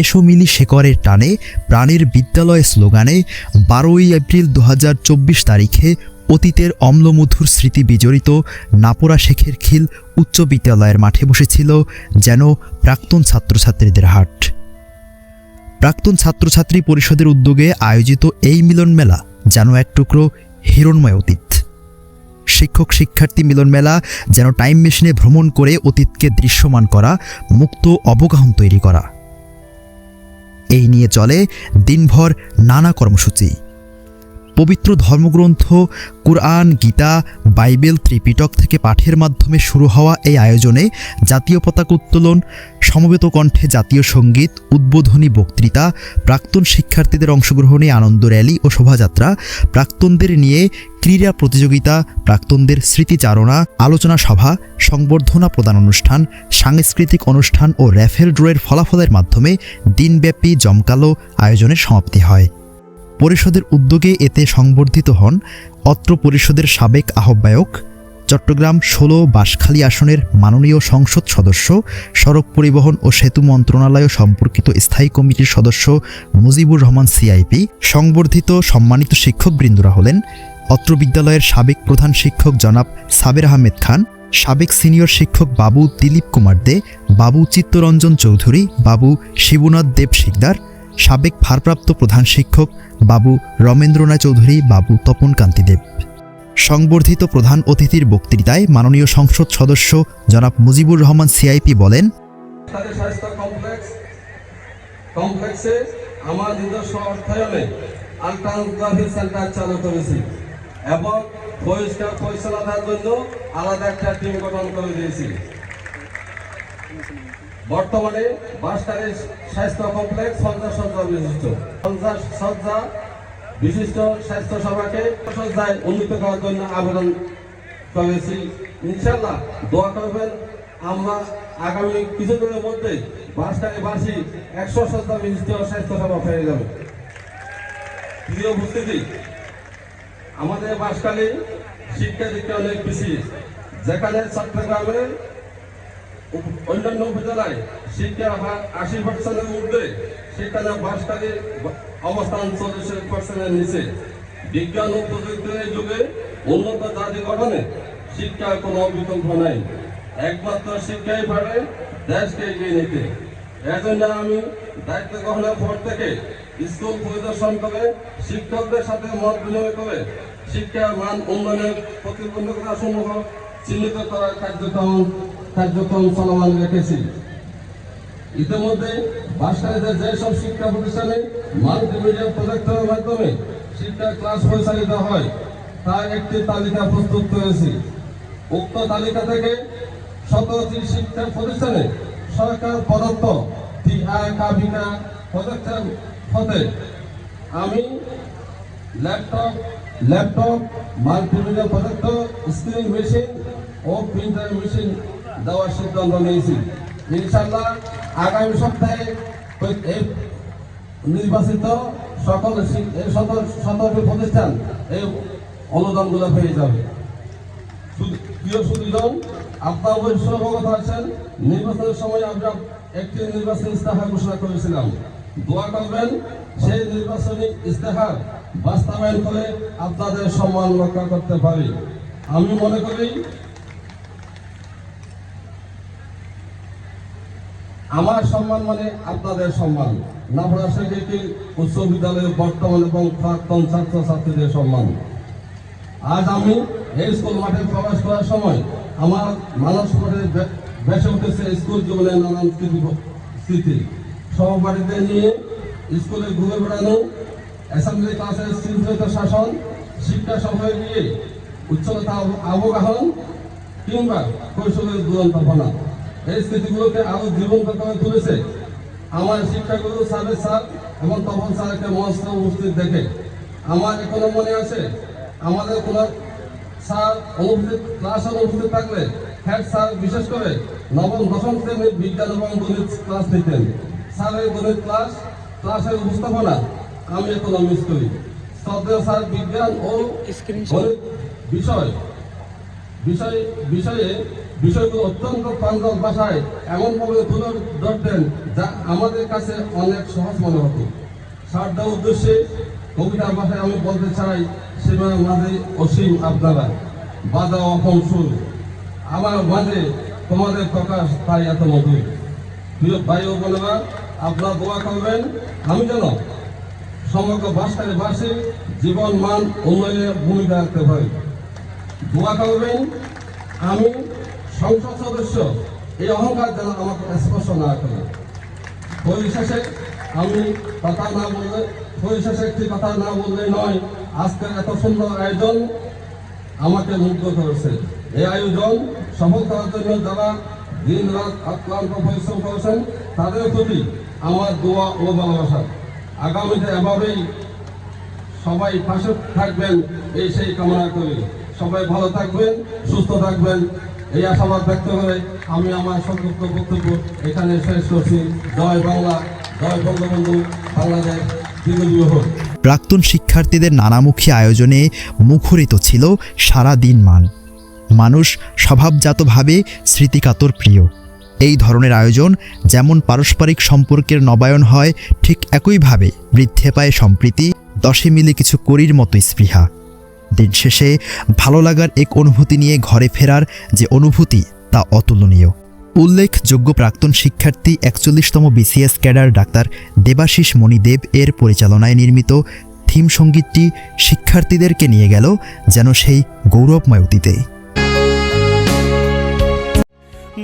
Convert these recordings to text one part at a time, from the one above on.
এসো মিলি শেকরের টানে প্রাণের বিদ্যালয় স্লোগানে বারোই এপ্রিল দু হাজার চব্বিশ তারিখে অতীতের অম্লমধুর স্মৃতি বিজড়িত নাপোরা শেখের খিল উচ্চ বিদ্যালয়ের মাঠে বসেছিল যেন প্রাক্তন ছাত্রছাত্রীদের হাট। প্রাক্তন ছাত্রছাত্রী পরিষদের উদ্যোগে আয়োজিত এই মিলন মেলা যেন এক টুকরো হিরণময় অতীত। শিক্ষক, শিক্ষার্থী মিলন মেলা যেন টাইম মেশিনে ভ্রমণ করে অতীতকে দৃশ্যমান করা, মুক্ত, অবগাহন তৈরি করা। এই নিয়ে চলে দিনভর নানা কর্মসূচি। পবিত্র ধর্মগ্রন্থ, কুরআন, গীতা, বাইবেল ত্রিপিটক থেকে পাঠের মাধ্যমে শুরু হওয়া এই আয়োজনে জাতীয় পতাকা উত্তোলন, সমবেত কণ্ঠে জাতীয় সংগীত, উদ্বোধনী বক্তৃতা, প্রাক্তন শিক্ষার্থীদের অংশগ্রহণে আনন্দ র্যালি ও শোভাযাত্রা, প্রাক্তনদের নিয়ে ক্রীড়া প্রতিযোগিতা, প্রাক্তনদের স্মৃতিচারণা, আলোচনা সভা, সংবর্ধনা প্রদান অনুষ্ঠান, সাংস্কৃতিক অনুষ্ঠান ও র্যাফেল ড্রয়ের ফলাফলের মাধ্যমে দিনব্যাপী জমকালো আয়োজনের সমাপ্তি হয়। পরিষদের উদ্যোগে এতে সংবর্ধিত হন অত্র পরিষদের সাবেক আহ্বায়ক, চট্টগ্রাম ষোলো বাঁশখালী আসনের মাননীয় সংসদ সদস্য, সড়ক পরিবহন ও সেতু মন্ত্রণালয় সম্পর্কিত স্থায়ী কমিটির সদস্য মুজিবুর রহমান সিআইপি, সংবর্ধিত সম্মানিত শিক্ষকবৃন্দরা হলেন অত্র বিদ্যালয়ের সাবেক প্রধান শিক্ষক জনাব সাবের আহমেদ খান, সাবেক সিনিয়র শিক্ষক বাবু দিলীপ কুমার দে, বাবু চিত্তরঞ্জন চৌধুরী, বাবু শিবনাথ দেব শিকদার সাবেক ভারপ্রাপ্ত প্রধান শিক্ষক বাবু রমেন্দ্রনাথ চৌধুরী, বাবু তপন কান্তি দেব সংবর্ধিত প্রধান অতিথির বক্তৃতায় মাননীয় সংসদ সদস্য জনাব মুজিবুর রহমান সিআইপি বলেন এবং পরিষ্কার জন্য আলাদা একটা টিম গঠন করে দিয়েছি। বর্তমানে বাসকারের স্বাস্থ্য কমপ্লেক্স পঞ্চাশ সজ্জা বিশিষ্ট। পঞ্চাশ সজ্জা বিশিষ্ট স্বাস্থ্য সভাকে সজ্জায় উন্নীত করার জন্য আবেদন করেছি। ইনশাল্লাহ দোয়া করবেন। আমরা আগামী কিছুদিনের মধ্যে বাসকারে বাসি একশো সজ্জা বিশিষ্ট স্বাস্থ্য সেবা পেয়ে যাবে। প্রিয় উপস্থিতি, আমাদের বাসকালে শিক্ষা দীক্ষা অনেক বেশি। যেখানে চট্টগ্রামে অন্যান্য উপজেলায় শিক্ষার হার আশি পার্সেন্টের মধ্যে সেখানে বাসকালের অবস্থান চল্লিশ পার্সেন্টের নিচে। বিজ্ঞান ও প্রযুক্তির যুগে উন্নত জাতি গঠনে শিক্ষার কোনো বিকল্প নাই। একমাত্র শিক্ষাই পারে দেশকে এগিয়ে নিতে। এজন্য আমি দায়িত্ব গ্রহণের পর থেকে স্কুল পরিদর্শন করে শিক্ষকদের সাথে মত বিনিময় করে শিক্ষার মান উন্নয়নের প্রতিবন্ধকতা সমূহ চিহ্নিত করার কার্যক্রম কার্যক্রম চলমান রেখেছি। ইতিমধ্যে বাসকারীদের যেসব শিক্ষা প্রতিষ্ঠানে মাল্টিমিডিয়া প্রজেক্টরের মাধ্যমে শিক্ষা ক্লাস পরিচালিত হয়, তার একটি তালিকা প্রস্তুত করেছি। উক্ত তালিকা থেকে সতেরোটি শিক্ষা প্রতিষ্ঠানে সরকার প্রদত্ত টিআ কাবিকা প্রজেক্টের হতে আমি laptop laptop multimedia projector screen machine ও প্রিন্টার মেশিন দেওয়ার সিদ্ধান্ত নিয়েছি। ইনশাল্লাহ আগামী সপ্তাহে নির্বাচিত সকল সতর্ক প্রতিষ্ঠান এই অনুদানগুলো পেয়ে যাবে। প্রিয় সুদীজন, আপনার অবশ্য অবগত আছেন। নির্বাচনের সময় আমরা একটি নির্বাচনী ইস্তাহার ঘোষণা করেছিলাম। দোয়া করবেন, সেই নির্বাচনী ইস্তেহার বাস্তবায়ন করে আপনাদের সম্মান রক্ষা করতে পারি। আমি মনে করি আমার সম্মান মানে আপনাদের সম্মান। নাফরা শেখের উচ্চ বিদ্যালয়ের বর্তমান এবং প্রাক্তন ছাত্র ছাত্রীদের সম্মান। আজ আমি এই স্কুল মাঠে প্রবেশ করার সময় আমার মানস বে- বেসে উঠেছে স্কুল জীবনের নানান স্মৃতি- স্মৃতি। সহপাঠীদের নিয়ে স্কুলে ঘুরে বেড়ানো অ্যাসেম্বলি ক্লাসের শৃঙ্খলিত শাসন, শিক্ষা সভায় গিয়ে উচ্চতা অবগাহন কিংবা কৌশলের দুরন্ত ভাবনা এই স্মৃতিগুলোকে আরও জীবন্ত করে তুলেছে। আমার শিক্ষাগুরু সাবেক স্যার এবং তপন স্যারকে মস্ত উপস্থিত দেখে আমার এখনও মনে আছে আমাদের কোন স্যার অনুপস্থিত ক্লাসে অনুপস্থিত থাকলে হেড স্যার বিশেষ করে নবম দশম শ্রেণির বিজ্ঞান এবং গণিত ক্লাস নিতেন। স্যারের গণিত ক্লাস ক্লাসের উপস্থাপনা আমি এখনও মিস করি। শ্রদ্ধেয় স্যার বিজ্ঞান ও গণিত বিষয় বিষয় বিষয়ে বিষয়গুলো অত্যন্ত প্রাঞ্জল ভাষায় এমনভাবে তুলে ধরতেন যা আমাদের কাছে অনেক সহজ মনে হতো। সারদা উদ্দেশ্যে কবিতার ভাষায় আমি বলতে চাই সীমার মাঝে অসীম আপনারা বাধা অপন সুর। আমার মাঝে তোমাদের প্রকাশ তাই এত মধুর। প্রিয় ভাই ও বোনেরা, আপনারা দোয়া করবেন, আমি যেন সমগ্র ভাষায় ভাষী জীবন মান উন্নয়নের ভূমিকা রাখতে পারি। দোয়া করবেন, আমি সংসদ সদস্য, এই অহংকার যেন আমাকে স্পর্শ না করে। পরিশেষে আমি কথা না বললে পরিশেষে একটি কথা না বললে নয়, আজকের এত সুন্দর আয়োজন আমাকে মুগ্ধ করেছে। এই আয়োজন সফল করার জন্য যারা দিন রাত আক্রান্ত পরিশ্রম করেছেন, তাদের প্রতি আমার দোয়া ও ভালোবাসা। আগামীতে এভাবেই সবাই পাশে থাকবেন, এই সেই কামনা করি। সবাই ভালো থাকবেন, সুস্থ থাকবেন। এই আশাবাদ ব্যক্ত করে আমি আমার বক্তব্য এখানে শেষ করছি। জয় বাংলা, জয় বঙ্গবন্ধু, বাংলাদেশ প্রাক্তন শিক্ষার্থীদের নানামুখী আয়োজনে মুখরিত ছিল সারা দিন মান মানুষ স্বভাবজাতভাবে স্মৃতিকাতর প্রিয়। এই ধরনের আয়োজন যেমন পারস্পরিক সম্পর্কের নবায়ন হয়, ঠিক একইভাবে বৃদ্ধে পায় সম্প্রীতি, দশে মিলে কিছু করির মতো স্পৃহা। দিন শেষে ভালো লাগার এক অনুভূতি নিয়ে ঘরে ফেরার যে অনুভূতি, তা অতুলনীয়। উল্লেখযোগ্য প্রাক্তন শিক্ষার্থী একচল্লিশতম BCS cadre doctor Debashis Monidev এর পরিচালনায় নির্মিত থিম সঙ্গীতটি শিক্ষার্থীদেরকে নিয়ে গেল যেন সেই গৌরবময় অতীতে।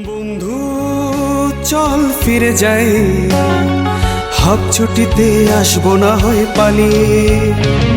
বন্ধু, চল ফিরে যাই। হাফ ছুটিতে আসব না হয় পালিয়ে।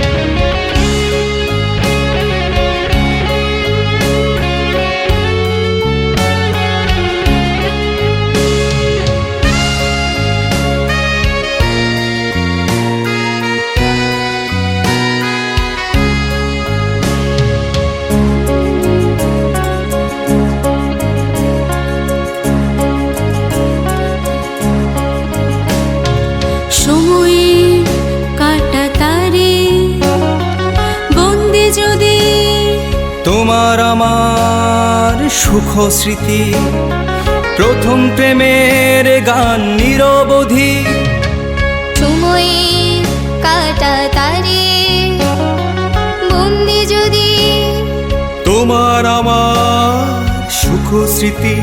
সুখ স্মৃতি। প্রথম প্রেমের গান নিরবধি। সময়ের কাটা তারে বন্দি যদি তোমার আমার সুখ স্মৃতি।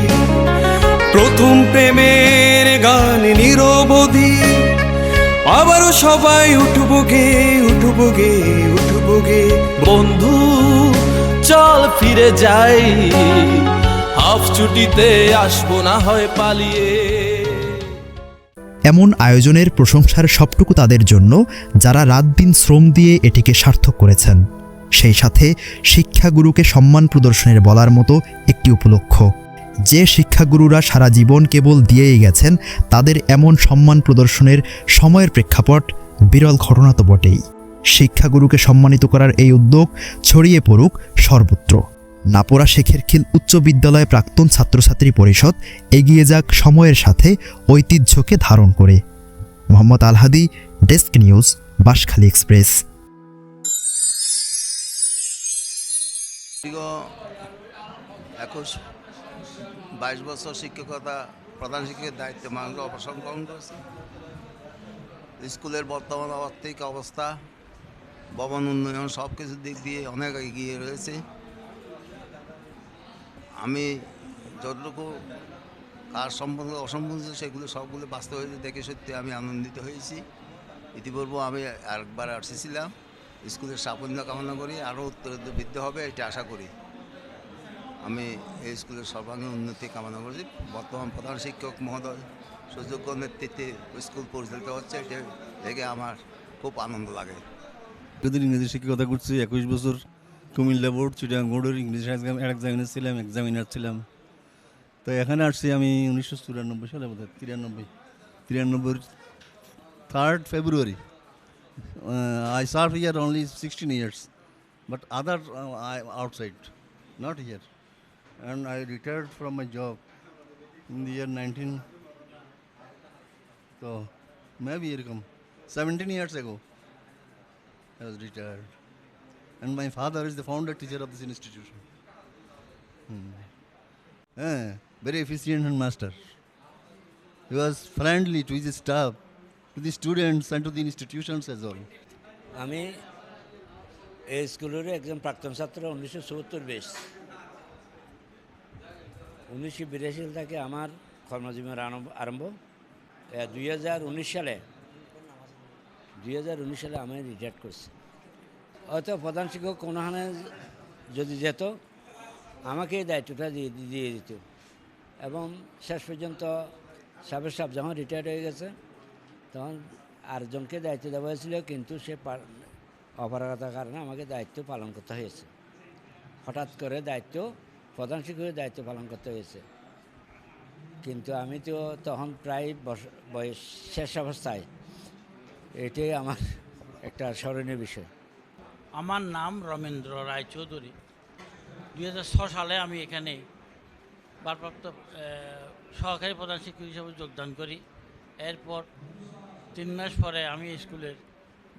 প্রথম প্রেমের গান নিরবধি। আবারও সবাই উঠবো গে উঠবো গে উঠবো গে। বন্ধু চল ফিরে যাই। হাফ ছুটিতে আসব না হয় পালিয়ে। এমন আয়োজনের প্রশংসার সবটুকু তাদের জন্য যারা রাত দিন শ্রম দিয়ে এটিকে সার্থক করেছেন। সেই সাথে শিক্ষাগুরুকে সম্মান প্রদর্শনের বলার মতো একটি উপলক্ষ। যে শিক্ষাগুরুরা সারা জীবন কেবল দিয়েই গেছেন, তাদের এমন সম্মান প্রদর্শনের সময়ের প্রেক্ষাপট বিরল ঘটনা তো বটেই। শিক্ষাগুরুকে সম্মানিত করার এই উদ্যোগ ছড়িয়ে পড়ুক সর্বত্র। নাপোরা শেখের খিল উচ্চ বিদ্যালয় প্রাক্তন ছাত্রছাত্রী পরিষদ এগিয়ে যাক সময়ের সাথে ঐতিহ্যকে ধারণ করে। Mohammad Alhadi, desk news, Banshkhali express. একুশ, বাইশ বছর শিক্ষকতা প্রধান শিক্ষকের দায়িত্বে অপসারণ গ্রহণ করেছে। স্কুলের বর্তমান আর্থিক অবস্থা ভবন উন্নয়ন সব কিছু দিক দিয়ে অনেক এগিয়ে রয়েছে। আমি যতটুকু কার সম্বন্ধে, অসম্বন্ধ সেগুলো সবগুলো বাস্তবে দেখে সত্যি আমি আনন্দিত হয়েছি। ইতিপূর্বে আমি আরেকবার আসছিলাম, স্কুলের সাফল্য কামনা করি, আরও উত্তরোত্তর বৃদ্ধি হবে, এটা আশা করি। আমি এই স্কুলের সর্বাঙ্গীন উন্নতি কামনা করছি। বর্তমান প্রধান শিক্ষক মহোদয় সুযোগ্য নেতৃত্বে স্কুল পরিচালিত হচ্ছে, এটা দেখে আমার খুব আনন্দ লাগে। দীর্ঘদিন ইংরেজি শিক্ষকতা করছি, একুশ বছর কুমিল্লা বোর্ড, চিটাং বোর্ডের ইংলিশ এক্সামিনার ছিলাম এক্সামিনার ছিলাম। তো এখানে আসছি আমি উনিশশো চুরানব্বই সালে বোধ হয় তিরানব্বই তিরানব্বই third February I serve year only sixteen years but other outside not here and I retired from my job in the year nineteen তো মেবি এরকম seventeen years ago I was retired. And my father is the founder teacher of this institution. Hmm. হ্যাঁ very efficient hand master he was friendly to his staff to the students and to the institutions as all আমি এই স্কুলের একজন প্রাক্তন ছাত্র, উনিশশো চুয়াত্তর বেশ উনিশশো বিরাশি থেকে আমার কর্মজীবনের আরম্ভ দুই হাজার উনিশ সালে দুই হাজার উনিশ সালে আমি রিটায়ার করছি। হয়তো প্রধান শিক্ষক কোনোখানে যদি যেত, আমাকে এই দায়িত্বটা দিয়ে দিয়ে দিত। এবং শেষ পর্যন্ত সাবের সাহেব যখন রিটায়ার্ড হয়ে গেছে, তখন আরেকজনকে দায়িত্ব দেওয়া হয়েছিল, কিন্তু সে পার- অপারগতার কারণে আমাকে দায়িত্ব পালন করতে হয়েছে। হঠাৎ করে দায়িত্ব, প্রধান শিক্ষকের দায়িত্ব পালন করতে হয়েছে। কিন্তু আমি তো তখন প্রায় বয়স, শেষ অবস্থায় এটাই আমার একটা স্মরণীয় বিষয়। আমার নাম রমেন্দ্র রায়চৌধুরী। দুই সালে আমি এখানে ভারপ্রাপ্ত সহকারী প্রধান শিক্ষক হিসেবে যোগদান করি। এরপর তিন মাস পরে আমি স্কুলের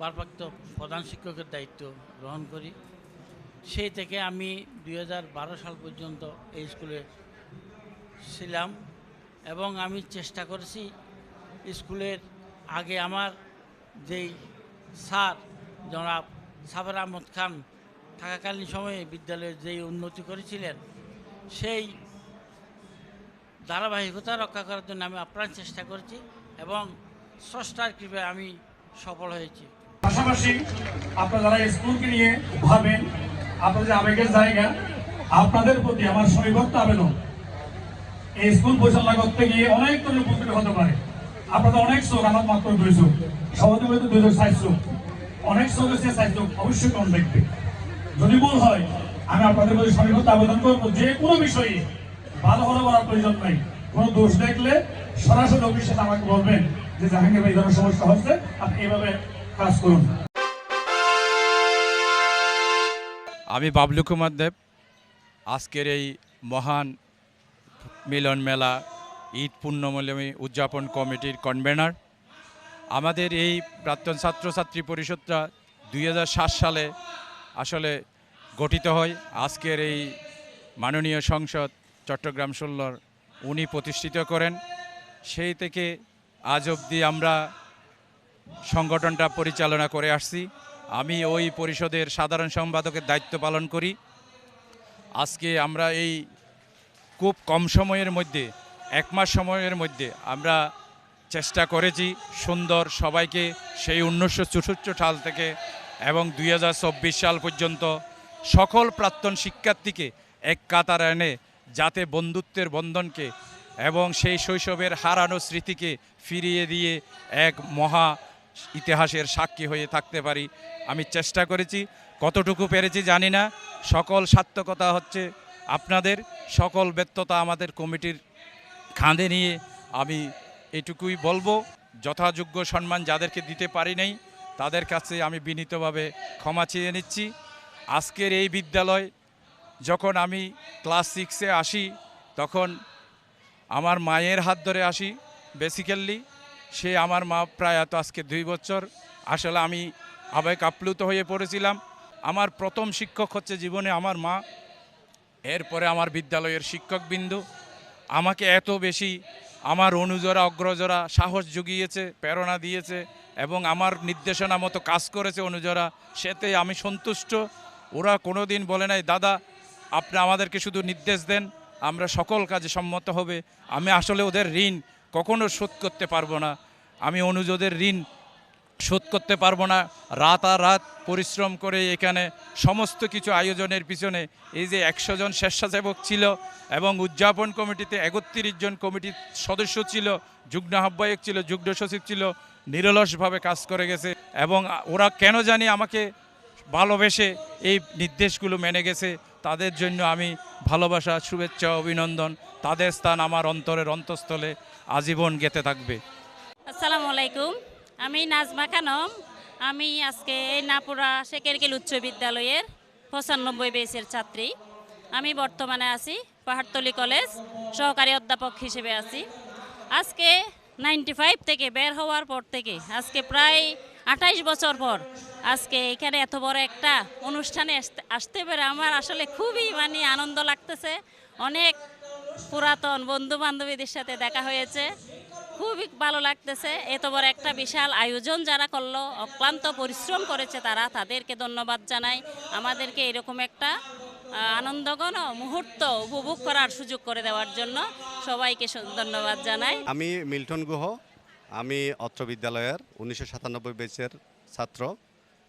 ভারপ্রাপ্ত প্রধান শিক্ষকের দায়িত্ব গ্রহণ করি। সেই থেকে আমি দু হাজার বারো সাল পর্যন্ত এই স্কুলে ছিলাম এবং আমি চেষ্টা করেছি স্কুলের আগে আমার যেই স্যার জনাব সাবের আহমদ খান থাকাকালীন সময়ে বিদ্যালয়ের যেই উন্নতি করেছিলেন, সেই ধারাবাহিকতা রক্ষা করার জন্য আমি আপ্রাণ চেষ্টা করেছি এবং স্রষ্টার কৃপায় আমি সফল হয়েছি। পাশাপাশি আপনারা যারা স্কুলকে নিয়ে ভাবেন, আপনাদের আবেগের জায়গা, আপনাদের প্রতি আমার সৈবত্য আবেদন। এই স্কুল পরিচালনা করতে গিয়ে অনেক ধরনের ত্রুটি হতে পারে। আপনাদের অনেক চোখ আমার মাত্র দুই চোখ সবাই হয়তো দুই সাইজ অনেক চোখ এসে সাইজ চোখ অবশ্যই কম দেখবে যদি ভুল হয়, আমি আপনাদের প্রতি সৈবত্য আবেদন করব, যে কোনো বিষয়ে। ভালো ভালো বলার প্রয়োজন নাই। কোনো দোষ দেখলে সরাসরি অফিসে আমাকে বলবেন যে, জাহাঙ্গীর ভাই ধরনের সমস্যা হচ্ছে, আপনি এভাবে কাজ করুন। আমি বাবলু কুমার দেব। আজকের এই মহান মিলন মেলা ঈদ পূর্ণমূল্যমী উদযাপন কমিটির কনভেনার আমাদের এই প্রাক্তন ছাত্রছাত্রী পরিষদটা দুই হাজার সাত সালে আসলে গঠিত হয়। আজকের এই মাননীয় সংসদ চট্টগ্রাম ষোলোর উনি প্রতিষ্ঠিত করেন। সেই থেকে আজ অবধি আমরা সংগঠনটা পরিচালনা করে আসছি। আমি ওই পরিষদের সাধারণ সম্পাদকের দায়িত্ব পালন করি। আজকে আমরা এই খুব কম সময়ের মধ্যে এক মাস সময়ের মধ্যে আমরা চেষ্টা করেছি সুন্দর সবাইকে সেই উনিশশো চৌষট্টি সাল থেকে এবং দুই হাজার চব্বিশ সাল পর্যন্ত সকল প্রাক্তন শিক্ষার্থীকে এক কাতার এনে যাতে বন্ধুত্বের বন্ধনকে এবং সেই শৈশবের হারানো স্মৃতিকে ফিরিয়ে দিয়ে এক মহা ইতিহাসের সাক্ষী হয়ে থাকতে পারি। আমি চেষ্টা করেছি, কতটুকু পেরেছি জানি না। সকল সার্থকতা হচ্ছে আপনাদের, সকল ব্যর্থতা আমাদের কমিটির খাঁদে নিয়ে আমি এটুকুই বলব, যথাযোগ্য সম্মান যাদেরকে দিতে পারি নাই, তাদের কাছে আমি বিনীতভাবে ক্ষমা চেয়ে নিচ্ছি। আজকের এই বিদ্যালয় যখন আমি ক্লাস সিক্সে আসি, তখন আমার মায়ের হাত ধরে আসি বেসিক্যালি সে আমার মা প্রায়ত আজকে দুই বছর। আসলে আমি আবেগ আপ্লুত হয়ে পড়েছিলাম। আমার প্রথম শিক্ষক হচ্ছে জীবনে আমার মা। এরপরে আমার বিদ্যালয়ের শিক্ষকবৃন্দ। আমাকে এত বেশি আমার অনুজরা, অগ্রজরা সাহস জুগিয়েছে, প্রেরণা দিয়েছে এবং আমার নির্দেশনা মতো কাজ করেছে অনুজরা। সেতে আমি সন্তুষ্ট। ওরা কোনো দিন বলে নাই, দাদা, আপনি আমাদেরকে শুধু নির্দেশ দেন, আমরা সকল কাজে সম্মত হবে। আমি আসলে ওদের ঋণ কখনো শোধ করতে পারব না। আমি অনুজদের ঋণ শোধ করতে পারব না। রাত আর রাত পরিশ্রম করে এখানে সমস্ত কিছু আয়োজনের পিছনে এই যে একশো জন স্বেচ্ছাসেবক ছিল এবং উদযাপন কমিটিতে একত্রিশ জন কমিটির সদস্য ছিল, যুগ্ম আহ্বায়ক ছিল, যুগ্ম সচিব ছিল, নিরলসভাবে কাজ করে গেছে এবং ওরা কেন জানি আমাকে ভালোবেসে এই নির্দেশগুলো মেনে গেছে। তাদের জন্য আমি ভালোবাসা, শুভেচ্ছা, অভিনন্দন। তাদের স্থান আমার অন্তরের অন্তঃস্থলে আজীবন গেতে থাকবে। আসসালামু আলাইকুম। আমি নাজমা খানম। আমি আজকে এই নাপুরা শেখেরকেল উচ্চ বিদ্যালয়ের পঁচানব্বই বেসের ছাত্রী। আমি বর্তমানে আছি পাহাড়তলি কলেজ সহকারী অধ্যাপক হিসেবে আছি। আজকে নাইনটি ফাইভ থেকে বের হওয়ার পর থেকে, আজকে প্রায় আঠাইশ বছর পর আজকে এখানে এত বড় একটা অনুষ্ঠানে আসতে- আসতে পেরে আমার আসলে খুবই মানে আনন্দ লাগতেছে। অনেক পুরাতন বন্ধু বান্ধবীদের সাথে দেখা হয়েছে। খুবই ভালো লাগতেছে। এত বড় একটা বিশাল আয়োজন যারা করল, অক্লান্ত পরিশ্রম করেছে তারা, তাদেরকে ধন্যবাদ জানাই। আমাদেরকে এরকম একটা আনন্দঘন মুহূর্ত উপভোগ করার সুযোগ করে দেওয়ার জন্য সবাইকে ধন্যবাদ জানাই। আমি মিল্টন গুহ, আমি অত্র বিদ্যালয়ের উনিশশো সাতানব্বই বেচের ছাত্র।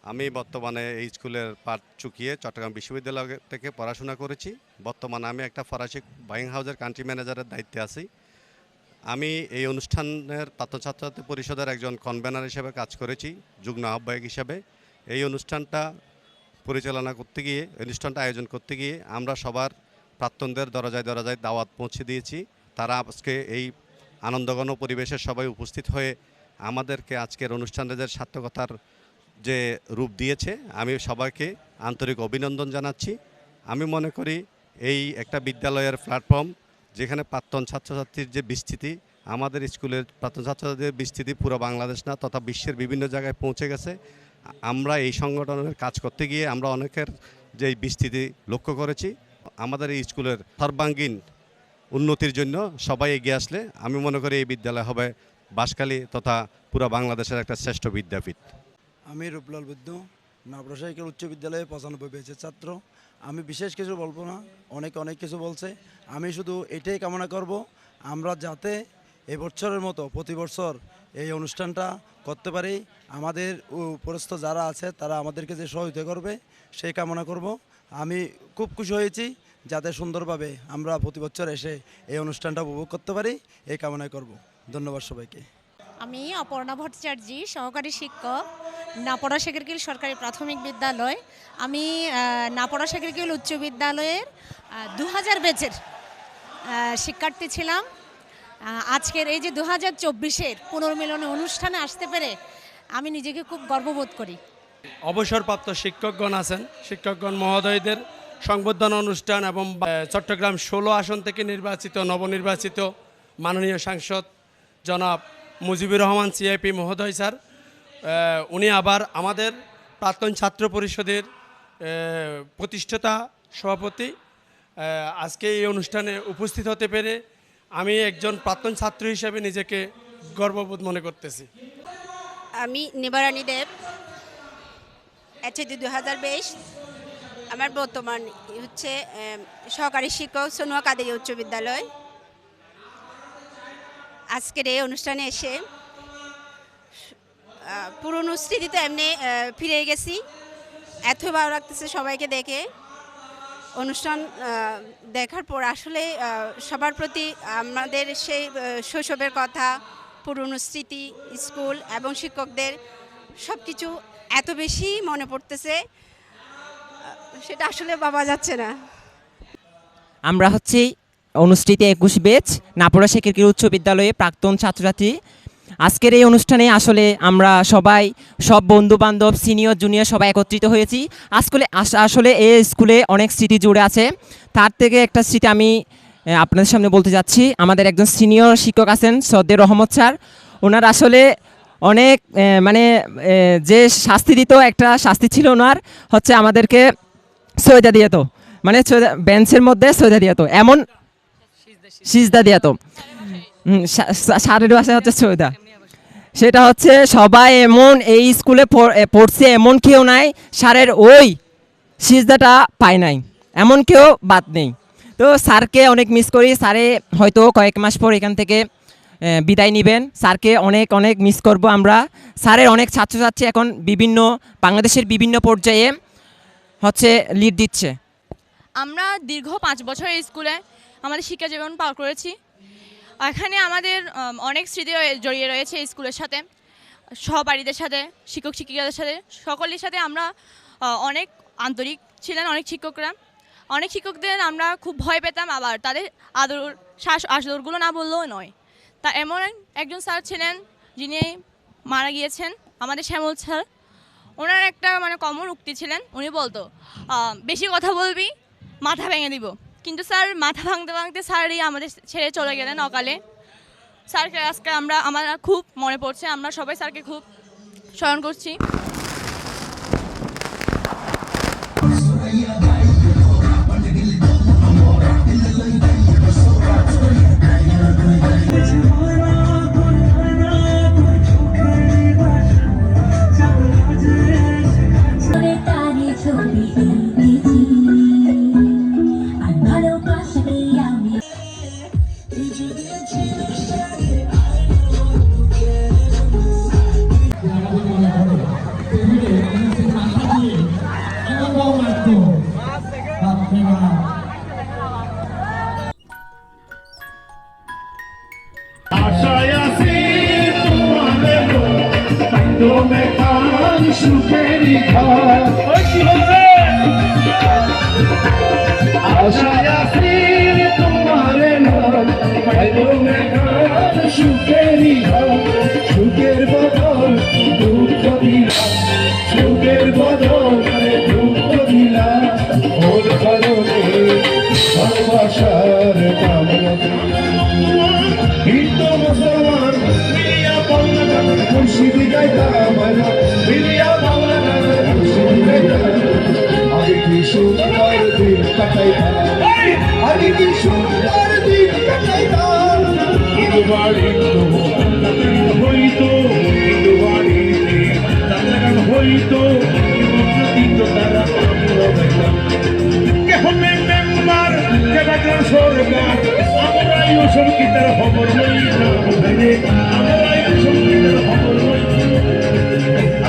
আমি বর্তমানে এই স্কুলের পাঠ চুকিয়ে চট্টগ্রাম বিশ্ববিদ্যালয় থেকে পড়াশোনা করেছি। বর্তমানে আমি একটা ফরাসি বাইং হাউসের কান্ট্রি ম্যানেজারের দায়িত্বে আছি। আমি এই অনুষ্ঠানের ছাত্রছাত্রী পরিষদের একজন কনভেনার হিসেবে কাজ করেছি, যুগ্ম আহ্বায়ক হিসেবে। এই অনুষ্ঠানটা পরিচালনা করতে গিয়ে, অনুষ্ঠানটা আয়োজন করতে গিয়ে আমরা সবার প্রাক্তনদের দরজায় দরজায় দাওয়াত পৌঁছে দিয়েছি। তারা আজকে এই আনন্দঘন পরিবেশের সবাই উপস্থিত হয়ে আমাদেরকে আজকের অনুষ্ঠানের সার্থকতার যে রূপ দিয়েছে, আমি সবাইকে আন্তরিক অভিনন্দন জানাচ্ছি। আমি মনে করি এই একটা বিদ্যালয়ের প্ল্যাটফর্ম যেখানে প্রাক্তন ছাত্রছাত্রীর যে বিস্তৃতি, আমাদের স্কুলের প্রাক্তন ছাত্রছাত্রীদের বিস্তৃতি পুরো বাংলাদেশ না, তথা বিশ্বের বিভিন্ন জায়গায় পৌঁছে গেছে। আমরা এই সংগঠনের কাজ করতে গিয়ে আমরা অনেকের যে বিস্তৃতি লক্ষ্য করেছি। আমাদের এই স্কুলের সর্বাঙ্গীন উন্নতির জন্য সবাই এগিয়ে আসলে। আমি মনে করি এই বিদ্যালয় হবে বাঁশখালী তথা পুরো বাংলাদেশের একটা শ্রেষ্ঠ বিদ্যাপীঠ। আমি রূপলাল বুদ্ধ। নাবরসাইকেল উচ্চ বিদ্যালয়ে পঁচানব্বই বেচের ছাত্র। আমি বিশেষ কিছু বলব না, অনেক অনেক কিছু বলছে। আমি শুধু এটাই কামনা করব, আমরা যাতে এবছরের মতো, প্রতি বছর এই অনুষ্ঠানটা করতে পারি। আমাদের উপরস্থ যারা আছে, তারা আমাদেরকে যে সহযোগিতা করবে, সেই কামনা করব। আমি খুব খুশি হয়েছি, যাতে সুন্দরভাবে আমরা প্রতি বছর এসে এই অনুষ্ঠানটা উপভোগ করতে পারি, এই কামনাই করব। ধন্যবাদ সবাইকে। আমি অপর্ণা ভট্টাচার্য, সহকারী শিক্ষক। নাপড়া শেখরকিল সরকারি প্রাথমিক বিদ্যালয়। আমি নাপড়া শেখরকিল উচ্চ বিদ্যালয়ের দু হাজার বেচের শিক্ষার্থী ছিলাম। আজকের এই যে দু হাজার চব্বিশের পুনর্মিলনী অনুষ্ঠানে আসতে পেরে আমি নিজেকে খুব গর্ববোধ করি। অবসরপ্রাপ্ত শিক্ষকগণ আছেন, শিক্ষকগণ মহোদয়দের সংবর্ধনা অনুষ্ঠান এবং চট্টগ্রাম ষোলো আসন থেকে নির্বাচিত, নবনির্বাচিত মাননীয় সাংসদ জনাব মুজিবুর রহমান সিআইপি মহোদয় স্যার উনি আবার আমাদের প্রাক্তন ছাত্র পরিষদের প্রতিষ্ঠাতা সভাপতি আজকে এই অনুষ্ঠানে উপস্থিত হতে পেরে আমি একজন প্রাক্তন ছাত্র হিসেবে নিজেকে গর্ববোধ মনে করতেছি। আমি নিবারানী দেব এইচএডি দু হাজার বাইশ। আমার বর্তমান হচ্ছে সহকারী শিক্ষক সোনুয়া কাদেরি উচ্চ বিদ্যালয়। আজকের এই অনুষ্ঠানে এসে পুরনো স্মৃতিতে এমনি ফিরে গেছি। এত ভালো লাগতেছে সবাইকে দেখে। অনুষ্ঠান দেখার পর আসলে সবার প্রতি আমাদের সেই শৈশবের কথা, পুরনো স্মৃতি, স্কুল এবং শিক্ষকদের সব কিছু এত বেশি মনে পড়তেছে সেটা আসলে ভাবা যাচ্ছে না। আমরা হচ্ছে অনুষ্ঠিত একুশ বেচ নাপড়া শেখের উচ্চ বিদ্যালয়ে প্রাক্তন ছাত্রছাত্রী আজকের এই অনুষ্ঠানে আসলে আমরা সবাই, সব বন্ধু বান্ধব সিনিয়র জুনিয়র সবাই একত্রিত হয়েছি। আজকে আসলে এই স্কুলে অনেক স্মৃতি জুড়ে আছে। তার থেকে একটা স্মৃতি আমি আপনাদের সামনে বলতে যাচ্ছি। আমাদের একজন সিনিয়র শিক্ষক আছেন সদ্দের রহমত স্যার। ওনার আসলে অনেক মানে যে শাস্তি দিত একটা শাস্তি ছিল ওনার, হচ্ছে আমাদেরকে সৈদা দিয়ে তো মানে বেঞ্চের মধ্যে সৈদা দিয়ে তো এমন সিজদা দিয়া তো সারের ভাষায় হচ্ছে সৈদা। সেটা হচ্ছে সবাই এমন এই স্কুলে পড়- পড়ছে, এমন কেউ নাই, সারের ওই সিজদাটা পায় নাই, এমন কেউ বাদ নেই। তো স্যারকে অনেক মিস করি, স্যারে হয়তো কয়েক মাস পর এখান থেকে বিদায় নেবেন। স্যারকে অনেক অনেক মিস করব আমরা। স্যারের অনেক ছাত্রছাত্রী এখন বিভিন্ন, বাংলাদেশের বিভিন্ন পর্যায়ে হচ্ছে লিড দিচ্ছে। আমরা দীর্ঘ পাঁচ বছর স্কুলে আমাদের শিক্ষা জীবন পার করেছি। এখানে আমাদের অনেক স্মৃতি জড়িয়ে রয়েছে স্কুলের সাথে। সহপাঠীদের সাথে, শিক্ষক শিক্ষিকাদের সাথে, সকলের সাথে আমরা অনেক আন্তরিক ছিলেন, অনেক শিক্ষকরা। অনেক শিক্ষকদের আমরা খুব ভয় পেতাম, আবার তাদের আদর, শ্বাস আদরগুলো না বললেও নয়। তা এমন একজন স্যার ছিলেন, যিনি মারা গিয়েছেন, আমাদের শ্যামল স্যার। ওনার একটা মানে কমন উক্তি ছিলেন, উনি বলতো বেশি কথা বলবি, মাথা ভেঙে দিব। কিন্তু স্যার মাথা ভাঙতে ভাঙতে স্যারই আমাদের ছেড়ে চলে গেলেন অকালে। স্যারকে আজকে আমরা, আমার খুব মনে পড়ছে, আমরা সবাই স্যারকে খুব স্মরণ করছি। সুখের ঘর। কাটাইতাম আগে কি সুন্দর দিন কাটাইতাম হইতো